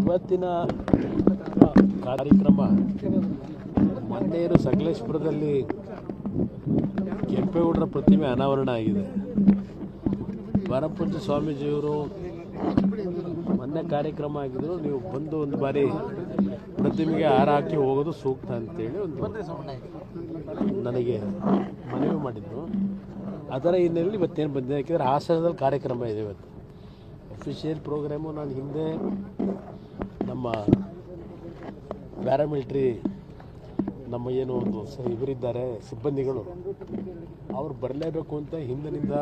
ಇವತ್ತಿನ ಕಾರ್ಯಕ್ರಮ ಮೊನ್ನೆಯರು ಸಕಲೇಶ್ಪುರದಲ್ಲಿ ಕೆಂಪೇಗೌಡರ ಪ್ರತಿಮೆ ಅನಾವರಣ ಆಗಿದೆ. ವರಪಂಚ ಸ್ವಾಮೀಜಿಯವರು ಮೊನ್ನೆ ಕಾರ್ಯಕ್ರಮ ಆಗಿದ್ರು. ನೀವು ಬಂದು ಒಂದು ಬಾರಿ ಪ್ರತಿಮೆಗೆ ಹಾರ ಹಾಕಿ ಹೋಗೋದು ಸೂಕ್ತ ಅಂತೇಳಿ ಒಂದು ನನಗೆ ಮನವಿ ಮಾಡಿದ್ರು. ಅದರ ಹಿನ್ನೆಲೆಯಲ್ಲಿ ಇವತ್ತೇನು ಬಂದಿದೆ? ಯಾಕೆಂದರೆ ಹಾಸನದಲ್ಲಿ ಕಾರ್ಯಕ್ರಮ ಇದೆ ಇವತ್ತು. ಅಫಿಷಿಯಲ್ ಪ್ರೋಗ್ರಾಮು ನಾನು ಹಿಂದೆ ನಮ್ಮ ಪ್ಯಾರಾಮಿಲ್ಟ್ರಿ ನಮ್ಮ ಏನು ಒಂದು ಇವರಿದ್ದಾರೆ, ಸಿಬ್ಬಂದಿಗಳು, ಅವ್ರು ಬರಲೇಬೇಕು ಅಂತ ಹಿಂದಿನಿಂದ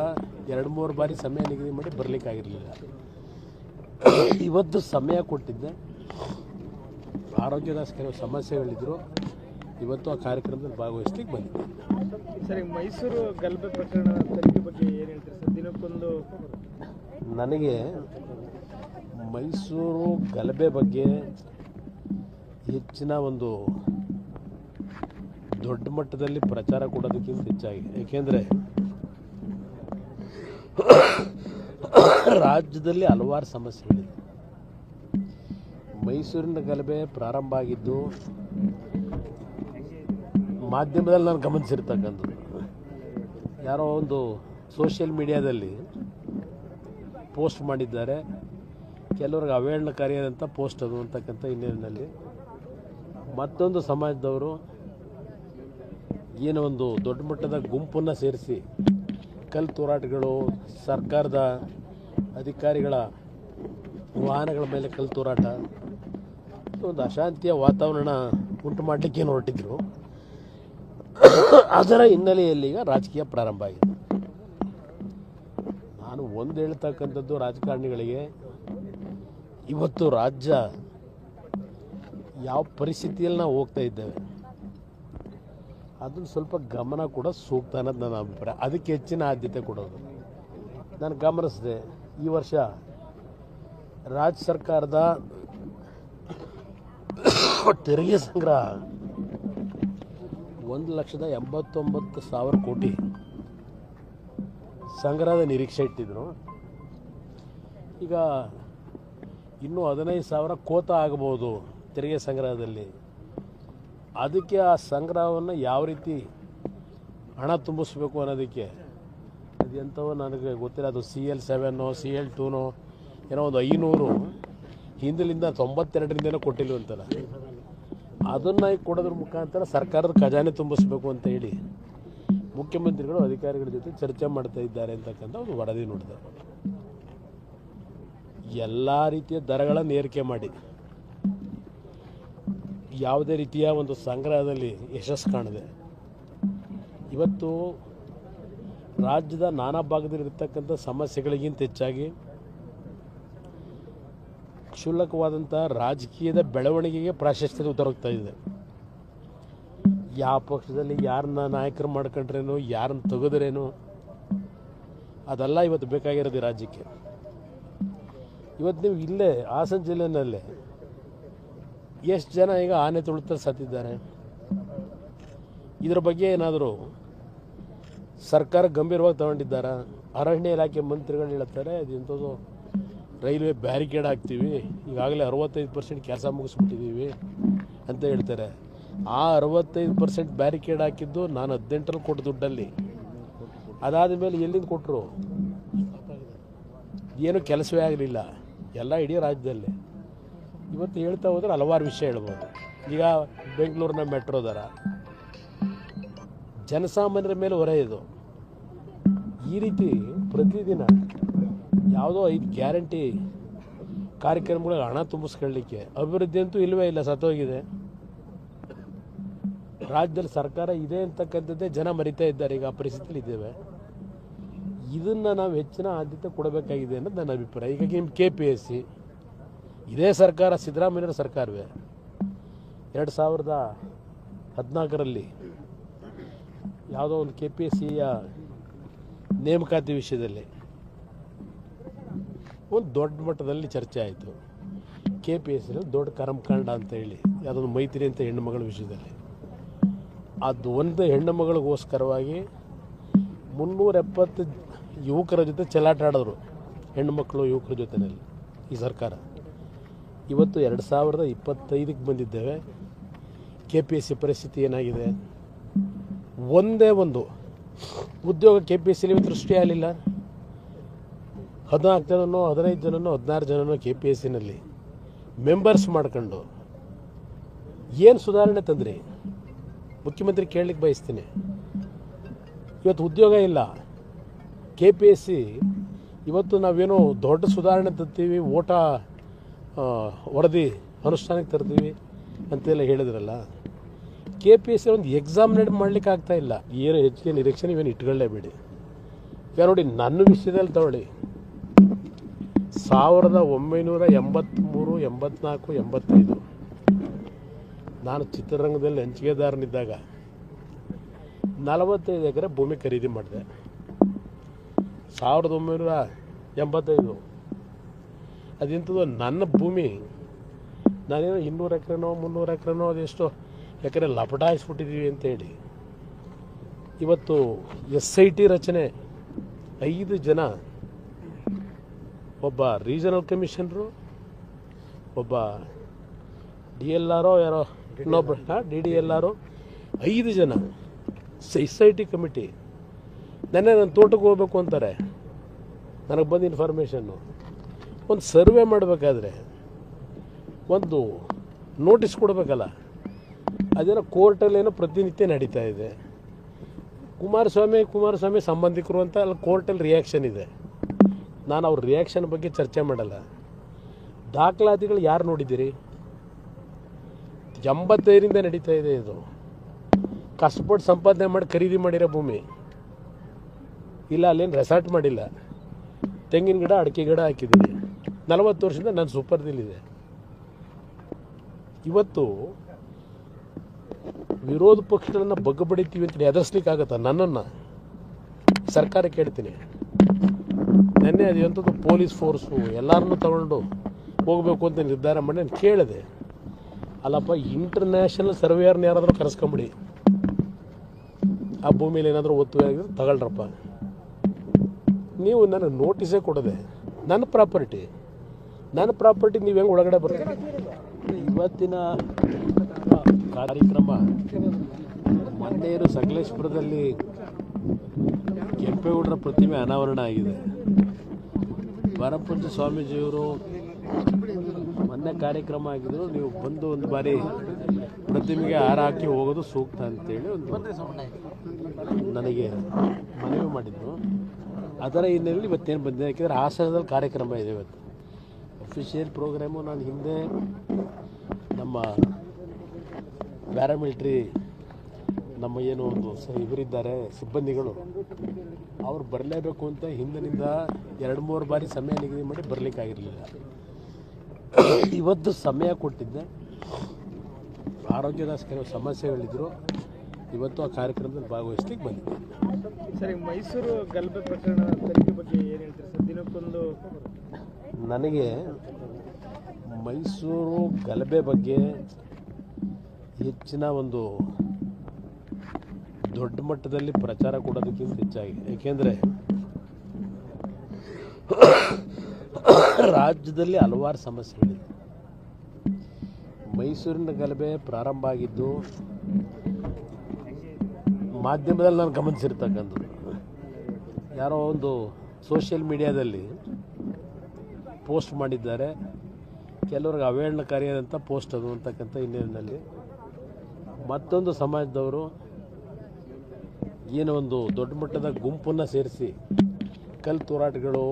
ಎರಡು ಮೂರು ಬಾರಿ ಸಮಯ ನಿಗದಿ ಮಾಡಿ ಬರಲಿಕ್ಕಾಗಿರಲಿಲ್ಲ ಇವತ್ತು ಸಮಯ ಕೊಟ್ಟಿದ್ದೆ. ಆರೋಗ್ಯದ ಕೆಲವು ಸಮಸ್ಯೆಗಳಿದ್ದರು ಇವತ್ತು ಆ ಕಾರ್ಯಕ್ರಮದಲ್ಲಿ ಭಾಗವಹಿಸ್ಲಿಕ್ಕೆ ಬಂದಿದ್ದೆ. ಸರಿ, ಮೈಸೂರು ಗಲಭೆ ಪ್ರಕರಣ ತನಿಖೆ ಬಗ್ಗೆ ಏನು ಹೇಳ್ತೀರಿ ಸರ್? ದಿನಕ್ಕೊಂದು ನನಗೆ ಮೈಸೂರು ಗಲಭೆ ಬಗ್ಗೆ ಹೆಚ್ಚಿನ ಒಂದು ದೊಡ್ಡ ಮಟ್ಟದಲ್ಲಿ ಪ್ರಚಾರ ಕೊಡೋದಕ್ಕಿಂತ ಹೆಚ್ಚಾಗಿ. ಏಕೆಂದರೆ ರಾಜ್ಯದಲ್ಲಿ ಹಲವಾರು ಸಮಸ್ಯೆಗಳಿದೆ. ಮೈಸೂರಿನ ಗಲಭೆ ಪ್ರಾರಂಭ ಆಗಿದ್ದು ಮಾಧ್ಯಮದಲ್ಲಿ ನಾನು ಗಮನಿಸಿರ್ತಕ್ಕಂಥದ್ದು. ಯಾರೋ ಒಂದು ಸೋಷಿಯಲ್ ಮೀಡಿಯಾದಲ್ಲಿ ಪೋಸ್ಟ್ ಮಾಡಿದ್ದಾರೆ. ಕೆಲವ್ರಿಗೆ ಅಂತ ಪೋಸ್ಟ್ ಅದು ಅಂತಕ್ಕಂಥ ಹಿನ್ನೆಲೆಯಲ್ಲಿ. ಮತ್ತೊಂದು ಸಮಾಜದವರು ಏನೋ ಒಂದು ದೊಡ್ಡ ಮಟ್ಟದ ಗುಂಪನ್ನು ಸೇರಿಸಿ ಕಲ್ಲು ತೂರಾಟಗಳು, ಸರ್ಕಾರದ ಅಧಿಕಾರಿಗಳ ವಾಹನಗಳ ಮೇಲೆ ಕಲ್ಲು ತೂರಾಟ, ಒಂದು ಅಶಾಂತಿಯ ವಾತಾವರಣ ಉಂಟು ಮಾಡಲಿಕ್ಕೆ ಹೊರಟಿದ್ರು. ಅದರ ಹಿನ್ನೆಲೆಯಲ್ಲಿ ಈಗ ರಾಜಕೀಯ ಪ್ರಾರಂಭ ಆಗಿದೆ. ಒಂದು ಹೇಳ್ತಕ್ಕಂಥದ್ದು ರಾಜಕಾರಣಿಗಳಿಗೆ, ಇವತ್ತು ರಾಜ್ಯ ಯಾವ ಪರಿಸ್ಥಿತಿಯಲ್ಲಿ ನಾವು ಹೋಗ್ತಾ ಇದ್ದೇವೆ, ಅದನ್ನು ಸ್ವಲ್ಪ ಗಮನ ಕೂಡ ಸೂಕ್ತ ಅನ್ನೋದು ನನ್ನ ಅಭಿಪ್ರಾಯ. ಅದಕ್ಕೆ ಹೆಚ್ಚಿನ ಆದ್ಯತೆ ಕೊಡೋದು. ನಾನು ಗಮನಿಸಿದೆ, ಈ ವರ್ಷ ರಾಜ್ಯ ಸರ್ಕಾರದ ತೆರಿಗೆ ಸಂಗ್ರಹ ಒಂದು ಲಕ್ಷದ ಎಂಬತ್ತೊಂಬತ್ತು ಸಾವಿರ ಕೋಟಿ. ಸಂಗ್ರಹದ ನಿರೀಕ್ಷೆ ಇಟ್ಟಿದ್ರು. ಈಗ ಇನ್ನೂ ಹದಿನೈದು ಸಾವಿರ ಕೋತ ಆಗಬಹುದು ತೆರಿಗೆ ಸಂಗ್ರಹದಲ್ಲಿ. ಅದಕ್ಕೆ ಆ ಸಂಗ್ರಹವನ್ನು ಯಾವ ರೀತಿ ಹಣ ತುಂಬಿಸ್ಬೇಕು ಅನ್ನೋದಕ್ಕೆ ಅದೆಂಥವೋ ನನಗೆ ಗೊತ್ತಿಲ್ಲ. ಅದು C L seven C L ಟೂನೋ ಏನೋ ಒಂದು ಐನೂರು ಹಿಂದಿಲಿಂದ ತೊಂಬತ್ತೆರಡರಿಂದನೂ ಕೊಟ್ಟಿಲ್ವಂತಲ್ಲ ಅದನ್ನು ಕೊಡೋದ್ರ ಮುಖಾಂತರ ಸರ್ಕಾರದ ಖಜಾನೆ ತುಂಬಿಸ್ಬೇಕು ಅಂತ ಹೇಳಿ ಮುಖ್ಯಮಂತ್ರಿಗಳು ಅಧಿಕಾರಿಗಳ ಜೊತೆ ಚರ್ಚೆ ಮಾಡ್ತಾ ಇದ್ದಾರೆ ಅಂತಕ್ಕಂಥ ಒಂದು ವರದಿ ನೋಡಿದೆ. ಎಲ್ಲ ರೀತಿಯ ದರಗಳನ್ನು ಏರಿಕೆ ಮಾಡಿ. ಯಾವುದೇ ರೀತಿಯ ಒಂದು ಸಂಗ್ರಹದಲ್ಲಿ ಯಶಸ್ಸು ಕಾಣದೆ. ಇವತ್ತು ರಾಜ್ಯದ ನಾನಾ ಭಾಗದಲ್ಲಿರ್ತಕ್ಕಂಥ ಸಮಸ್ಯೆಗಳಿಗಿಂತ ಹೆಚ್ಚಾಗಿ ಕ್ಷುಲ್ಲಕವಾದಂಥ ರಾಜಕೀಯದ ಬೆಳವಣಿಗೆಗೆ ಪ್ರಾಶಸ್ತ್ಯ ಉತ್ತರೋಗ್ತಾ ಇದೆ. ಯಾವ ಪಕ್ಷದಲ್ಲಿ ಯಾರನ್ನ ನಾಯಕರು ಮಾಡ್ಕೊಂಡ್ರೇನು, ಯಾರನ್ನ ತೆಗೆದ್ರೇನು, ಅದೆಲ್ಲ ಇವತ್ತು ಬೇಕಾಗಿರೋದು ರಾಜ್ಯಕ್ಕೆ. ಇವತ್ತು ನೀವು ಇಲ್ಲೇ ಹಾಸನ ಜಿಲ್ಲೆನಲ್ಲಿ ಎಷ್ಟು ಜನ ಈಗ ಆನೆ ತುಳಿತ ಸತ್ತಿದ್ದಾರೆ? ಇದರ ಬಗ್ಗೆ ಏನಾದರೂ ಸರ್ಕಾರ ಗಂಭೀರವಾಗಿ ತಗೊಂಡಿದ್ದಾರಾ? ಅರಣ್ಯ ಇಲಾಖೆ ಮಂತ್ರಿಗಳು ಹೇಳ್ತಾರೆ ಇಂಥದ್ದು ರೈಲ್ವೆ ಬ್ಯಾರಿಕೇಡ್ ಹಾಕ್ತೀವಿ, ಈಗಾಗಲೇ ಅರವತ್ತೈದು ಪರ್ಸೆಂಟ್ ಕೆಲಸ ಮುಗಿಸ್ಬಿಟ್ಟಿದ್ದೀವಿ ಅಂತ ಹೇಳ್ತಾರೆ. ಆ ಅರವತ್ತೈದು ಪರ್ಸೆಂಟ್ ಬ್ಯಾರಿಕೇಡ್ ಹಾಕಿದ್ದು ನಾನು ಹದಿನೆಂಟರಲ್ಲಿ ಕೊಟ್ಟ ದುಡ್ಡಲ್ಲಿ. ಅದಾದ ಮೇಲೆ ಎಲ್ಲಿಂದ ಕೊಟ್ಟರು ಏನು ಕೆಲಸವೇ ಆಗಲಿಲ್ಲ. ಎಲ್ಲ ಇಡೀ ರಾಜ್ಯದಲ್ಲಿ. ಇವತ್ತು ಹೇಳ್ತಾ ಹೋದ್ರೆ ಹಲವಾರು ವಿಷಯ ಹೇಳ್ಬೋದು. ಈಗ ಬೆಂಗಳೂರಿನ ಮೆಟ್ರೋ ದರ. ಜನಸಾಮಾನ್ಯರ ಮೇಲೆ ಹೊರೆ ಇದು. ಈ ರೀತಿ ಪ್ರತಿದಿನ ಯಾವುದೋ ಐದು ಗ್ಯಾರಂಟಿ ಕಾರ್ಯಕ್ರಮಗಳಿಗೆ ಹಣ ತುಂಬಿಸ್ಕೊಳ್ಳಿಕ್ಕೆ. ಅಭಿವೃದ್ಧಿ ಅಂತೂ ಇಲ್ಲವೇ ಇಲ್ಲ, ಸತ್ತೋಗಿದೆ. ರಾಜ್ಯದಲ್ಲಿ ಸರ್ಕಾರ ಇದೆ ಅಂತಕ್ಕಂಥದ್ದೇ ಜನ ಮರಿತಾ ಇದ್ದಾರೆ. ಈಗ ಆ ಪರಿಸ್ಥಿತಿಲಿ ಇದ್ದೇವೆ. ಇದನ್ನು ನಾವು ಹೆಚ್ಚಿನ ಆದ್ಯತೆ ಕೊಡಬೇಕಾಗಿದೆ ಅನ್ನೋದು ನನ್ನ ಅಭಿಪ್ರಾಯ. ಈಗ ನಿಮ್ಮ ಕೆ ಪಿ ಎಸ್ ಸಿ ಇದೇ ಸರ್ಕಾರ ಸಿದ್ದರಾಮಯ್ಯರ ಸರ್ಕಾರವೇ. ಎರಡು ಸಾವಿರದ ಹದಿನಾಲ್ಕರಲ್ಲಿ ಯಾವುದೋ ಒಂದು ಕೆ ಪಿ ಎಸ್ ಸಿಯ ನೇಮಕಾತಿ ವಿಷಯದಲ್ಲಿ ಒಂದು ದೊಡ್ಡ ಮಟ್ಟದಲ್ಲಿ ಚರ್ಚೆ ಆಯಿತು. ಕೆ ಪಿ ಎಸ್ ಸಿನಲ್ಲಿ ದೊಡ್ಡ ಕರ್ಮಕಾಂಡ ಅಂತ ಹೇಳಿ ಯಾವುದೊಂದು ಮೈತ್ರಿ ಅಂತ ಹೆಣ್ಣುಮಗಳ ವಿಷಯದಲ್ಲಿ. ಅದು ಒಂದು ಹೆಣ್ಣು ಮಗಳಿಗೋಸ್ಕರವಾಗಿ ಮುನ್ನೂರ ಎಪ್ಪತ್ತು ಯುವಕರ ಜೊತೆ ಚೆಲ್ಲಾಟ ಆಡಿದ್ರು. ಹೆಣ್ಣು ಮಕ್ಕಳು ಯುವಕರ ಜೊತೆಯಲ್ಲಿ ಈ ಸರ್ಕಾರ. ಇವತ್ತು ಎರಡು ಸಾವಿರದ ಇಪ್ಪತ್ತೈದಕ್ಕೆ ಬಂದಿದ್ದೇವೆ. ಕೆ ಪಿ ಎಸ್ ಸಿ ಪರಿಸ್ಥಿತಿ ಏನಾಗಿದೆ? ಒಂದೇ ಒಂದು. ಉದ್ಯೋಗ ಕೆ ಪಿ ಎಸ್ ಸಿಲಿ ಸೃಷ್ಟಿ ಆಗಲಿಲ್ಲ. ಹದಿನಾಲ್ಕು ಜನನೋ, ಹದಿನೈದು ಜನನೋ, ಹದಿನಾರು ಜನನೋ ಕೆ ಪಿ ಎಸ್ ಸಿನಲ್ಲಿ ಮೆಂಬರ್ಸ್ ಮಾಡ್ಕೊಂಡು ಏನು ಸುಧಾರಣೆ ತಂದ್ರಿ? ಮುಖ್ಯಮಂತ್ರಿ ಕೇಳಲಿಕ್ಕೆ ಬಯಸ್ತೀನಿ. ಇವತ್ತು ಉದ್ಯೋಗ ಇಲ್ಲ. ಕೆ ಪಿ ಎಸ್ ಸಿ ಇವತ್ತು ನಾವೇನೋ ದೊಡ್ಡ ಸುಧಾರಣೆ ತರ್ತೀವಿ, ಓಟ ವರದಿ ಅನುಷ್ಠಾನಕ್ಕೆ ತರ್ತೀವಿ ಅಂತೆಲ್ಲ ಹೇಳಿದ್ರಲ್ಲ. ಕೆ ಪಿ ಎಸ್ ಸಿ ಒಂದು ಎಕ್ಸಾಮ್ ನಡೆ ಮಾಡ್ಲಿಕ್ಕೆ ಆಗ್ತಾ ಇಲ್ಲ. ಏನು ಹೆಚ್ಚಿಗೆ ನಿರೀಕ್ಷೆ ನೀವೇನು ಇಟ್ಕೊಳ್ಳೇಬೇಡಿ ಈಗ ನೋಡಿ, ನನ್ನ ವಿಷಯದಲ್ಲಿ ತಗೊಳ್ಳಿ. ಸಾವಿರದ ಒಂಬೈನೂರ ಎಂಬತ್ತ್ಮೂರು ಎಂಬತ್ನಾಲ್ಕು, ಎಂಬತ್ತೈದು. ನಾನು ಚಿತ್ರರಂಗದಲ್ಲಿ ಹಂಚಿಕೆದಾರನಿದ್ದಾಗ ನಲವತ್ತೈದು ಎಕರೆ ಭೂಮಿ ಖರೀದಿ ಮಾಡಿದೆ. ಸಾವಿರದ ಒಂಬೈನೂರ ಎಂಬತ್ತೈದು. ಅದಿಂಥದ್ದು ನನ್ನ ಭೂಮಿ, ನಾನೇನೋ ಇನ್ನೂರು ಎಕರೆನೋ, ಮುನ್ನೂರು ಎಕರೆನೋ ಅದೆಷ್ಟೋ ಎಕರೆ ಲಪಟಾಯಿಸ್ಬಿಟ್ಟಿದ್ದೀವಿ ಅಂತೇಳಿ ಇವತ್ತು ಎಸ್ ಐ ಟಿ ರಚನೆ ಐದು ಜನ, ಒಬ್ಬ ರೀಜನಲ್ ಕಮಿಷನರು, ಒಬ್ಬ ಡಿ ಎಲ್ ಆರೋ ಯಾರೋ ಇನ್ನೊಬ್ಬ ಡಿ ಡಿ ಎಲ್ ಐದು ಜನ ಸೊಸೈಟಿ ಕಮಿಟಿ ನೆನ್ನೆ ನನ್ನ ತೋಟಕ್ಕೆ ಹೋಗ್ಬೇಕು ಅಂತಾರೆ. ನನಗೆ ಬಂದ ಇನ್ಫಾರ್ಮೇಷನ್ನು ಒಂದು ಸರ್ವೆ ಮಾಡಬೇಕಾದ್ರೆ, ಒಂದು ನೋಟಿಸ್ ಕೊಡಬೇಕಲ್ಲ. ಅದೇನೋ ಕೋರ್ಟಲ್ಲೇನೋ ಪ್ರತಿನಿತ್ಯ ನಡೀತಾ ಇದೆ. ಕುಮಾರಸ್ವಾಮಿ ಕುಮಾರಸ್ವಾಮಿ ಸಂಬಂಧಿಕರು ಅಂತ ಅಲ್ಲಿ ಕೋರ್ಟಲ್ಲಿ ರಿಯಾಕ್ಷನ್ ಇದೆ. ನಾನು ಅವ್ರ ರಿಯಾಕ್ಷನ್ ಬಗ್ಗೆ ಚರ್ಚೆ ಮಾಡಲ್ಲ. ದಾಖಲಾತಿಗಳು ಯಾರು ನೋಡಿದ್ದೀರಿ? ಎಂಬತ್ತೈದರಿಂದ ನಡೀತಾ ಇದೆ ಇದು. ಕಷ್ಟಪಟ್ಟು ಸಂಪಾದನೆ ಮಾಡಿ ಖರೀದಿ ಮಾಡಿರೋ ಭೂಮಿ. ಇಲ್ಲ, ಅಲ್ಲೇನು ರೆಸಾರ್ಟ್ ಮಾಡಿಲ್ಲ. ತೆಂಗಿನ ಗಿಡ, ಅಡಿಕೆ ಗಿಡ ಹಾಕಿದ್ದೀನಿ. ನಲವತ್ತು ವರ್ಷದಿಂದ ನನ್ನ ಸೂಪರ್ದಿಲ್ಲಿದೆ ಇವತ್ತು ವಿರೋಧ ಪಕ್ಷಗಳನ್ನು ಬಗ್ಗಬಡಿತೀವಿ ಅಂತ ಎದುರಿಸ್ಲಿಕ್ಕೆ ನನ್ನನ್ನು? ಸರ್ಕಾರ ಕೇಳ್ತೀನಿ ನೆನ್ನೆ ಅದು ಎಂಥದ್ದು ಪೊಲೀಸ್ ಫೋರ್ಸು ಎಲ್ಲರನ್ನೂ ತಗೊಂಡು ಹೋಗಬೇಕು ಅಂತ ನಿರ್ಧಾರ ಮಾಡಿ ನಾನು ಕೇಳಿದೆ. ಅಲ್ಲಪ್ಪ ಇಂಟರ್ನ್ಯಾಷನಲ್ ಸರ್ವೇಯರ್ನ ಯಾರಾದರೂ ಕರೆಸ್ಕೊಂಬಿಡಿ. ಆ ಭೂಮಿಲಿ ಏನಾದರೂ ಒತ್ತು ಆಗಿದ್ರೆ ತಗೊಳ್ರಪ್ಪ. ನೀವು ನನಗೆ ನೋಟಿಸೇ ಕೊಡದೆ, ನನ್ನ ಪ್ರಾಪರ್ಟಿ ನನ್ನ ಪ್ರಾಪರ್ಟಿ ನೀವು ಹೆಂಗೆ ಒಳಗಡೆ ಬರ್ತೀರ? ಇವತ್ತಿನ ಕಾರ್ಯಕ್ರಮ ಮೊನ್ನೆಯರು ಸಕಲೇಶ್ಪುರದಲ್ಲಿ ಕೆಂಪೇಗೌಡರ ಪ್ರತಿಮೆ ಅನಾವರಣ ಆಗಿದೆ. ವರಪಂಚ ಸ್ವಾಮೀಜಿಯವರು ಕಾರ್ಯಕ್ರಮ ಆಗಿದ್ರು, ನೀವು ಬಂದು ಒಂದು ಬಾರಿ ಪ್ರತಿಮೆಗೆ ಹಾರ ಹಾಕಿ ಹೋಗೋದು ಸೂಕ್ತ ಅಂತೇಳಿ ಒಂದು ನನಗೆ ಮನವಿ ಮಾಡಿದ್ರು. ಅದರ ಹಿನ್ನೆಲೆಯಲ್ಲಿ ಇವತ್ತೇನು ಬಂದಿದೆ? ಯಾಕೆಂದರೆ ಹಾಸನದಲ್ಲಿ ಕಾರ್ಯಕ್ರಮ ಇದೆ ಇವತ್ತು. ಅಫಿಷಿಯಲ್ ಪ್ರೋಗ್ರಾಮು ನಾನು ಹಿಂದೆ ನಮ್ಮ ಪ್ಯಾರಾಮಿಲಿಟ್ರಿ ನಮ್ಮ ಏನು ಒಂದು ಇವರಿದ್ದಾರೆ, ಸಿಬ್ಬಂದಿಗಳು, ಅವ್ರು ಬರಲೇಬೇಕು ಅಂತ ಹಿಂದಿನಿಂದ ಎರಡು ಮೂರು ಬಾರಿ ಸಮಯ ನಿಗದಿ ಮಾಡಿ ಬರಲಿಕ್ಕಾಗಿರಲಿಲ್ಲ. ಇವತ್ತು ಸಮಯ ಕೊಟ್ಟಿದ್ದೆ. ಆರೋಗ್ಯದ ಕೆಲವು ಸಮಸ್ಯೆಗಳಿದ್ದರು ಇವತ್ತು ಆ ಕಾರ್ಯಕ್ರಮದಲ್ಲಿ ಭಾಗವಹಿಸ್ಲಿಕ್ಕೆ ಬಂದಿದ್ದೆ. ಸರಿ ಮೈಸೂರು ಗಲಭೆ ಪ್ರಕರಣ ತನಿಖೆ ಬಗ್ಗೆ ಏನು ಹೇಳ್ತೀರಿ ಸರ್? ದಿನಕ್ಕೊಂದು ನನಗೆ ಮೈಸೂರು ಗಲಭೆ ಬಗ್ಗೆ ಹೆಚ್ಚಿನ ಒಂದು ದೊಡ್ಡ ಮಟ್ಟದಲ್ಲಿ ಪ್ರಚಾರ ಕೊಡೋದಕ್ಕಿಂತ ಹೆಚ್ಚಾಗಿ ಏಕೆಂದರೆ ರಾಜ್ಯದಲ್ಲಿ ಹಲವಾರು ಸಮಸ್ಯೆಗಳಿದೆ. ಮೈಸೂರಿನ ಗಲಭೆ ಪ್ರಾರಂಭ ಆಗಿದ್ದು, ಮಾಧ್ಯಮದಲ್ಲಿ ನಾನು ಗಮನಿಸಿರ್ತಕ್ಕಂಥದ್ದು. ಯಾರೋ ಒಂದು ಸೋಷಿಯಲ್ ಮೀಡಿಯಾದಲ್ಲಿ ಪೋಸ್ಟ್ ಮಾಡಿದ್ದಾರೆ. ಕೆಲವ್ರಿಗೆ ಅವೇಳನಕಾರಿಯಾದಂಥ ಪೋಸ್ಟ್ ಅದು ಅಂತಕ್ಕಂಥ ಹಿನ್ನೆಲೆಯಲ್ಲಿ. ಮತ್ತೊಂದು ಸಮಾಜದವರು ಏನೋ ಒಂದು ದೊಡ್ಡ ಮಟ್ಟದ ಗುಂಪನ್ನು ಸೇರಿಸಿ ಕಲ್ಲು ತೋರಾಟಗಳು,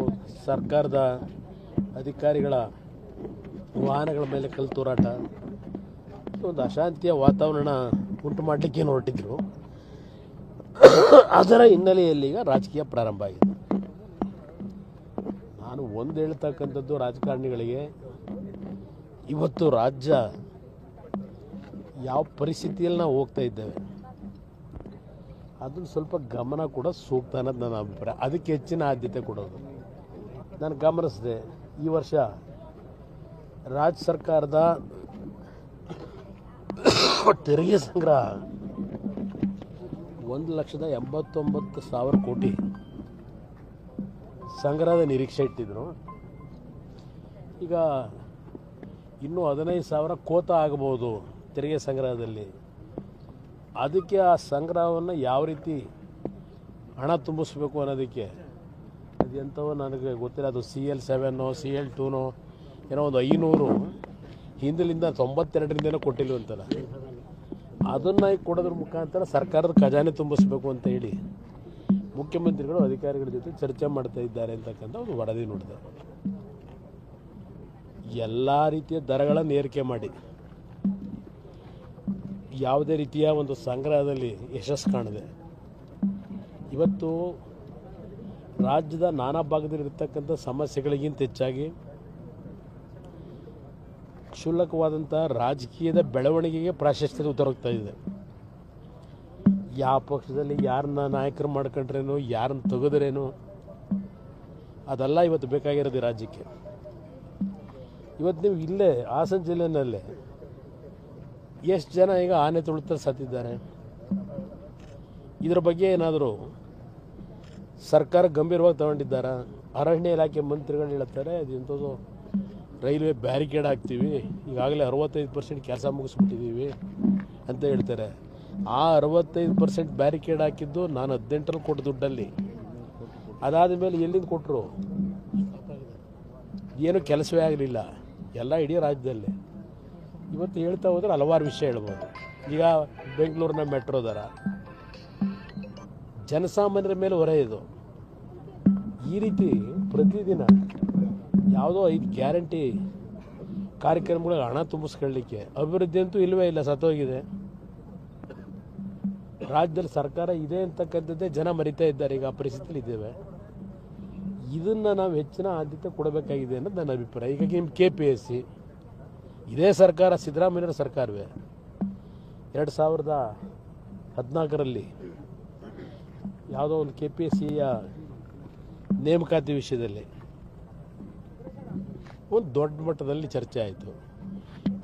ಸರ್ಕಾರದ ಅಧಿಕಾರಿಗಳ ವಾಹನಗಳ ಮೇಲೆ ಕಲ್ಲು ತೂರಾಟ. ಒಂದು ಅಶಾಂತಿಯ ವಾತಾವರಣ ಉಂಟು ಮಾಡಲಿಕ್ಕೆ ಹೊರಟಿದ್ರು. ಅದರ ಹಿನ್ನೆಲೆಯಲ್ಲಿ ಈಗ ರಾಜಕೀಯ ಪ್ರಾರಂಭ ಆಗಿದೆ. ನಾನು ಒಂದು ಹೇಳ್ತಕ್ಕಂಥದ್ದು ರಾಜಕಾರಣಿಗಳಿಗೆ, ಇವತ್ತು ರಾಜ್ಯ ಯಾವ ಪರಿಸ್ಥಿತಿಯಲ್ಲಿ ನಾವು ಹೋಗ್ತಾ ಇದ್ದೇವೆ, ಅದನ್ನು ಸ್ವಲ್ಪ ಗಮನ ಕೂಡ ಸೂಕ್ತ ಅನ್ನೋದು ನನ್ನ ಅಭಿಪ್ರಾಯ. ಅದಕ್ಕೆ ಹೆಚ್ಚಿನ ಆದ್ಯತೆ ಕೊಡೋದು. ನಾನು ಗಮನಿಸಿದೆ ಈ ವರ್ಷ ರಾಜ್ಯ ಸರ್ಕಾರದ ತೆರಿಗೆ ಸಂಗ್ರಹ ಒಂದು ಲಕ್ಷದ ಎಂಬತ್ತೊಂಬತ್ತು ಸಾವಿರ ಕೋಟಿ ಸಂಗ್ರಹದ ನಿರೀಕ್ಷೆ ಇಟ್ಟಿದ್ರು. ಈಗ ಇನ್ನೂ ಹದಿನೈದು ಸಾವಿರ ಕೋತ ಆಗಬಹುದು ತೆರಿಗೆ ಸಂಗ್ರಹದಲ್ಲಿ. ಅದಕ್ಕೆ ಆ ಸಂಗ್ರಹವನ್ನು ಯಾವ ರೀತಿ ಹಣ ತುಂಬಿಸ್ಬೇಕು ಅನ್ನೋದಕ್ಕೆ ಅದು ಎಂಥವೋ ನನಗೆ ಗೊತ್ತಿಲ್ಲ. ಅದು ಸಿ ಎಲ್ ಸೆವೆನ್ನೋ ಸಿ ಎಲ್ ಟೂನೋ ಏನೋ ಒಂದು ಐನೂರು. ಹಿಂದಲಿಂದ ಕೊಟ್ಟಿಲ್ಲ ಕೊಟ್ಟಿಲ್ವಂತಲ್ಲ ಅದನ್ನು ಕೊಡೋದ್ರ ಮುಖಾಂತರ ಸರ್ಕಾರದ ಖಜಾನೆ ತುಂಬಿಸ್ಬೇಕು ಅಂತ ಹೇಳಿ ಮುಖ್ಯಮಂತ್ರಿಗಳು ಅಧಿಕಾರಿಗಳ ಜೊತೆ ಚರ್ಚೆ ಮಾಡ್ತಾ ಇದ್ದಾರೆ ಅಂತಕ್ಕಂಥ ಒಂದು ವರದಿ ನೋಡಿದೆ. ಎಲ್ಲ ರೀತಿಯ ದರಗಳನ್ನು ಏರಿಕೆ ಮಾಡಿ. ಯಾವುದೇ ರೀತಿಯ ಒಂದು ಸಂಗ್ರಹದಲ್ಲಿ ಯಶಸ್ಸು ಕಾಣದೆ. ಇವತ್ತು ರಾಜ್ಯದ ನಾನಾ ಭಾಗದಲ್ಲಿರ್ತಕ್ಕಂಥ ಸಮಸ್ಯೆಗಳಿಗಿಂತ ಹೆಚ್ಚಾಗಿ ಕ್ಷುಲ್ಲಕವಾದಂಥ ರಾಜಕೀಯದ ಬೆಳವಣಿಗೆಗೆ ಪ್ರಾಶಸ್ತ್ಯ ಉತ್ತರೋಗ್ತಾ ಇದೆ. ಯಾವ ಪಕ್ಷದಲ್ಲಿ ಯಾರನ್ನ ನಾಯಕರು ಮಾಡ್ಕೊಂಡ್ರೇನು, ಯಾರನ್ನ ತೆಗೆದ್ರೇನು, ಅದೆಲ್ಲ ಇವತ್ತು ಬೇಕಾಗಿರೋದು ರಾಜ್ಯಕ್ಕೆ. ಇವತ್ತು ನೀವು ಇಲ್ಲೇ ಹಾಸನ ಜಿಲ್ಲೆಯಲ್ಲೇ ಎಷ್ಟು ಜನ ಈಗ ಆನೆ ತುಳಿತ ಸತ್ತಿದ್ದಾರೆ ಇದರ ಬಗ್ಗೆ ಏನಾದರೂ ಸರ್ಕಾರ ಗಂಭೀರವಾಗಿ ತಗೊಂಡಿದ್ದಾರೆ? ಅರಣ್ಯ ಇಲಾಖೆ ಮಂತ್ರಿಗಳು ಹೇಳ್ತಾರೆ ಅದೆಂಥದ್ದು ರೈಲ್ವೆ ಬ್ಯಾರಿಕೇಡ್ ಹಾಕ್ತೀವಿ, ಈಗಾಗಲೇ ಅರವತ್ತೈದು ಪರ್ಸೆಂಟ್ ಕೆಲಸ ಮುಗಿಸ್ಬಿಟ್ಟಿದ್ದೀವಿ ಅಂತ ಹೇಳ್ತಾರೆ. ಆ ಅರವತ್ತೈದು ಪರ್ಸೆಂಟ್ ಬ್ಯಾರಿಕೇಡ್ ಹಾಕಿದ್ದು ನಾನು ಹದಿನೆಂಟರಲ್ಲಿ ಕೊಟ್ಟು ದುಡ್ಡಲ್ಲಿ. ಅದಾದ ಮೇಲೆ ಎಲ್ಲಿಂದ ಕೊಟ್ಟರು ಏನು ಕೆಲಸವೇ ಆಗಲಿಲ್ಲ, ಎಲ್ಲ ಇಡೀ ರಾಜ್ಯದಲ್ಲಿ. ಇವತ್ತು ಹೇಳ್ತಾ ಹೋದ್ರೆ ಹಲವಾರು ವಿಷಯ ಹೇಳ್ಬೋದು. ಈಗ ಬೆಂಗಳೂರಿನ ಮೆಟ್ರೋ ದರ. ಜನಸಾಮಾನ್ಯರ ಮೇಲೆ ಹೊರೆ ಇದು. ಈ ರೀತಿ ಪ್ರತಿದಿನ ಯಾವುದೋ ಐದು ಗ್ಯಾರಂಟಿ ಕಾರ್ಯಕ್ರಮಗಳಿಗೆ ಹಣ ತುಂಬಿಸ್ಕೊಳ್ಳಿಕ್ಕೆ ಅಭಿವೃದ್ಧಿ ಅಂತೂ ಇಲ್ಲವೇ ಇಲ್ಲ, ಸತ್ತೋಗಿದೆ. ರಾಜ್ಯದಲ್ಲಿ ಸರ್ಕಾರ ಇದೆ ಅಂತಕ್ಕಂಥದ್ದೇ ಜನ ಮರಿತಾ ಇದ್ದಾರೆ, ಈಗ ಆ ಪರಿಸ್ಥಿತಿಲಿ ಇದ್ದೇವೆ. ಇದನ್ನು ನಾವು ಹೆಚ್ಚಿನ ಆದ್ಯತೆ ಕೊಡಬೇಕಾಗಿದೆ ಅನ್ನೋದು ನನ್ನ ಅಭಿಪ್ರಾಯ. ಈಗ ನಿಮ್ಮ ಕೆ ಪಿ ಎಸ್ ಸಿ ಇದೇ ಸರ್ಕಾರ ಸಿದ್ದರಾಮಯ್ಯರ ಸರ್ಕಾರವೇ. ಎರಡು ಸಾವಿರದ ಹದಿನಾಲ್ಕರಲ್ಲಿ ಯಾವುದೋ ಒಂದು ಕೆ ಪಿ ಎಸ್ ಸಿಯ ನೇಮಕಾತಿ ವಿಷಯದಲ್ಲಿ ಒಂದು ದೊಡ್ಡ ಮಟ್ಟದಲ್ಲಿ ಚರ್ಚೆ ಆಯಿತು.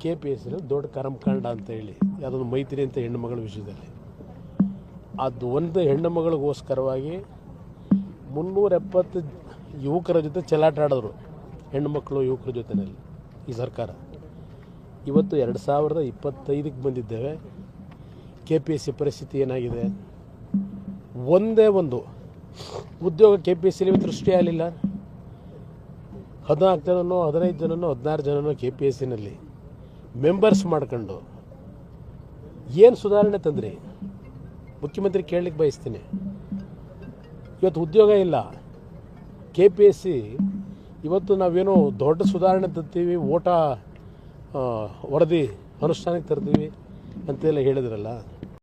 ಕೆ ಪಿ ಎಸ್ ದೊಡ್ಡ ಕರ್ಮಕಾಂಡ ಅಂತ ಹೇಳಿ ಯಾವುದೊಂದು ಮೈತ್ರಿ ಅಂತ ಹೆಣ್ಣು ಮಗಳ ವಿಷಯದಲ್ಲಿ. ಅದು ಒಂದು ಹೆಣ್ಣು ಮಗಳಿಗೋಸ್ಕರವಾಗಿ ಮುನ್ನೂರ ಎಪ್ಪತ್ತು ಯುವಕರ ಜೊತೆ ಚೆಲ್ಲಾಟ ಆಡಿದ್ರು ಹೆಣ್ಣು ಮಕ್ಕಳು ಯುವಕರ ಜೊತೆಯಲ್ಲಿ ಈ ಸರ್ಕಾರ. ಇವತ್ತು ಎರಡು ಸಾವಿರದ ಇಪ್ಪತ್ತೈದಕ್ಕೆ ಬಂದಿದ್ದೇವೆ. ಕೆ ಪಿ ಎಸ್ ಸಿ ಪರಿಸ್ಥಿತಿ ಏನಾಗಿದೆ? ಒಂದೇ ಒಂದು. ಉದ್ಯೋಗ ಕೆ ಪಿ ಎಸ್ ಸಿಲಿ ಆಗಲಿಲ್ಲ. ಹದಿನಾಲ್ಕು ಜನನೋ, ಹದಿನೈದು ಜನನೋ, ಹದಿನಾರು ಜನನೋ ಕೆ ಪಿ ಎಸ್ ಸಿನಲ್ಲಿ ಮೆಂಬರ್ಸ್ ಮಾಡ್ಕೊಂಡು ಏನು ಸುಧಾರಣೆ ತಂದ್ರಿ? ಮುಖ್ಯಮಂತ್ರಿ ಕೇಳಲಿಕ್ಕೆ ಬಯಸ್ತೀನಿ. ಇವತ್ತು ಉದ್ಯೋಗ ಇಲ್ಲ. ಕೆ ಪಿ ಎಸ್ ಸಿ ಇವತ್ತು ನಾವೇನೋ ದೊಡ್ಡ ಸುಧಾರಣೆ ತರ್ತೀವಿ, ಓಟ ವರದಿ ಅನುಷ್ಠಾನಕ್ಕೆ ತರ್ತೀವಿ ಅಂತೆಲ್ಲ ಹೇಳಿದ್ರಲ್ಲ.